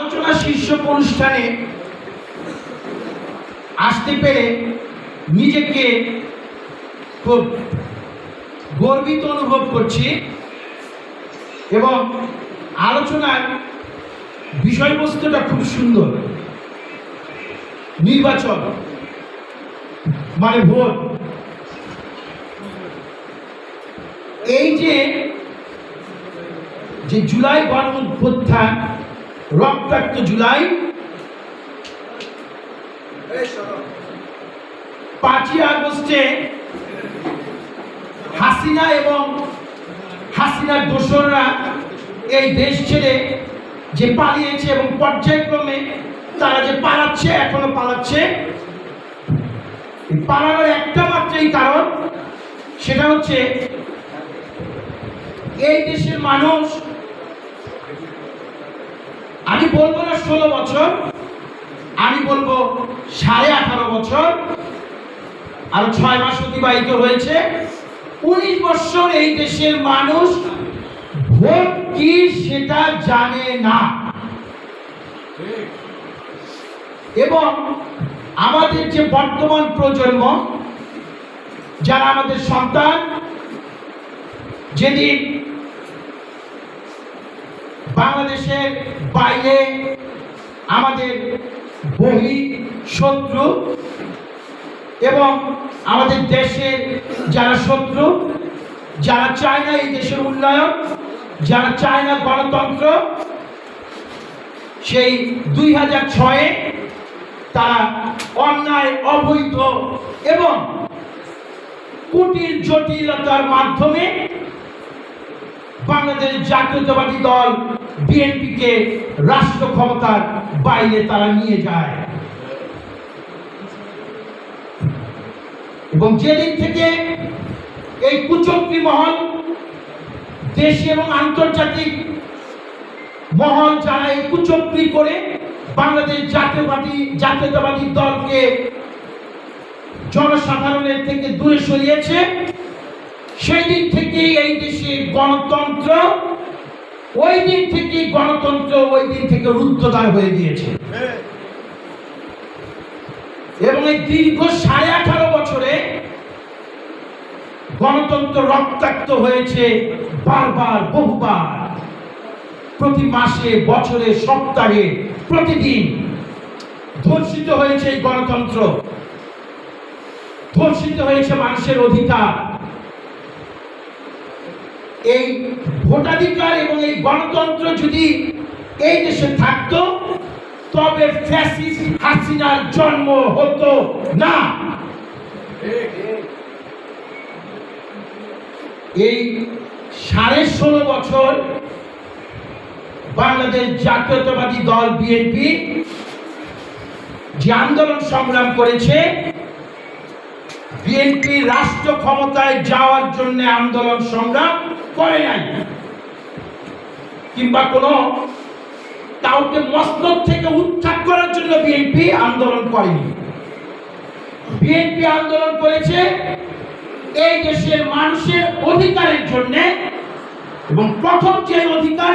আলোচনা শীর্ষক অনুষ্ঠানে আসতে পেরে নিজেকে খুব গর্বিত অনুভব করছি এবং আলোচনার বিষয়বস্তুটা খুব সুন্দর। নির্বাচন মানে ভোট। এই যে জুলাই গণ অভ্যুত্থান রক্তাক্ত জুলাই। পাঁচই আগস্টে হাসিনা এবং হাসিনার দোসররা এই দেশ ছেড়ে যে পালিয়েছে এবং পর্যায়ক্রমে তারা যে পালাচ্ছে, এখনও পালাচ্ছে পালানোর একটা মাত্রই কারণ, সেটা হচ্ছে এই দেশের মানুষ বলব না ষোলো বছর, আমি বলব সাড়ে আঠারো বছর, আরও ছয় মাস অতিবাহিত হয়েছে। উনিশ বছর এই দেশের মানুষ ভোট কি সেটা জানে না। এবং আমাদের যে বর্তমান প্রজন্ম, যারা আমাদের সন্তান, যেদিন বাংলাদেশের বাইরে আমাদের বহি শত্রু এবং আমাদের দেশের যারা শত্রু, যারা চায় না এই দেশের উন্নয়ন, যারা চায় না গণতন্ত্র, সেই দুই হাজার ছয়ে তারা অন্যায়, অবৈধ এবং কুটির জটিলতার মাধ্যমে বাংলাদেশ জাতীয়তাবাদী দল বিএনপিকে রাষ্ট্র ক্ষমতার বাইরে তারা নিয়ে যায়। এবং যেদিন থেকে এই কুচক্রী মহল দেশি এবং আন্তর্জাতিক মহল যারা এই কুচক্রী করে বাংলাদেশ জাতীয়বাদী জাতীয়তাবাদী দলকে জনসাধারণের থেকে দূরে সরিয়েছে, সেই দিন থেকে এই দেশে গণতন্ত্র ওই দিন থেকে গণতন্ত্র ওই দিন থেকে রুদ্ধদ্বার হয়ে গিয়েছে। এবং এই দীর্ঘ সাড়ে আঠারো বছরে গণতন্ত্র রক্তাক্ত হয়েছে বারবার, বহুবার। প্রতি মাসে, বছরে, সপ্তাহে, প্রতিদিন ধর্ষিত হয়েছে এই গণতন্ত্র। ধর্ষিত হয়েছে মানুষের অধিকার। এই ভোটাধিকার এবং এই গণতন্ত্র যদি এই দেশে থাকতো, তবে হাসিনার জন্ম হতো না। এই সাড়ে ষোলো বছর বাংলাদেশ জাতীয়তাবাদী দল বিএনপি যে আন্দোলন সংগ্রাম করেছে, বিএনপি রাষ্ট্র ক্ষমতায় যাওয়ার জন্য আন্দোলন সংগ্রাম করে নাই। কিংবা কোনো কাউকে মসনদ থেকে উচ্ছাদ করার জন্য বিএনপি আন্দোলন করেনি। বিএনপি আন্দোলন করেছে এই দেশের মানুষের অধিকারের জন্য এবং প্রথম যে অধিকার